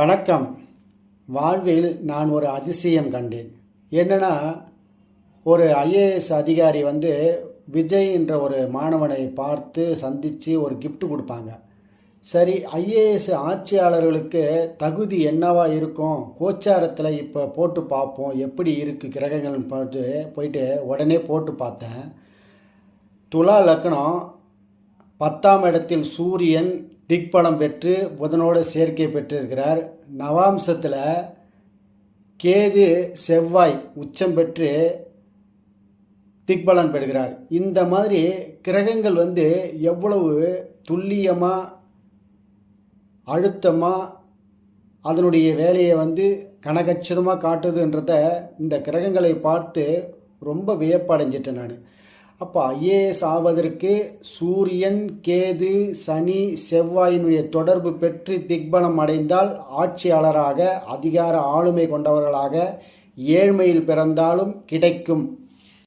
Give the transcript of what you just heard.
வணக்கம். வாழ்வில் நான் ஒரு அதிசயம் கண்டேன். என்னென்னா ஒரு ஐஏஎஸ் அதிகாரி வந்து விஜய் என்ற ஒரு மாணவனை பார்த்து சந்தித்து ஒரு கிஃப்ட் கொடுப்பாங்க. சரி ஐஏஎஸ் ஆட்சியாளர்களுக்கு தகுதி என்னவா இருக்கும்? கோச்சாரத்தில் இப்போ போட்டு பார்ப்போம். எப்படி இருக்குது கிரகங்கள்னு பார்த்து போயிட்டு உடனே போட்டு பார்த்தேன். துலா லக்னம் பத்தாம் இடத்தில் சூரியன் திக்பலம் பெற்று புதனோடு சேர்க்கை பெற்றிருக்கிறார். நவாம்சத்தில் கேது செவ்வாய் உச்சம் பெற்று திக்பலன் பெறுகிறார். இந்த மாதிரி கிரகங்கள் வந்து எவ்வளவு துல்லியமாக அழுத்தமாக அதனுடைய வேலையை வந்து கனகச்சிதமாக காட்டுதுன்றத இந்த கிரகங்களை பார்த்து ரொம்ப வியப்படைஞ்சிட்டேன் நான். அப்போ ஐஏஎஸ் ஆவதற்கு சூரியன் கேது சனி செவ்வாயினுடைய தொடர்பு பெற்று திக்பலம் அடைந்தால் ஆட்சியாளராக அதிகார ஆளுமை கொண்டவர்களாக ஏழ்மையில் பிறந்தாலும் கிடைக்கும்.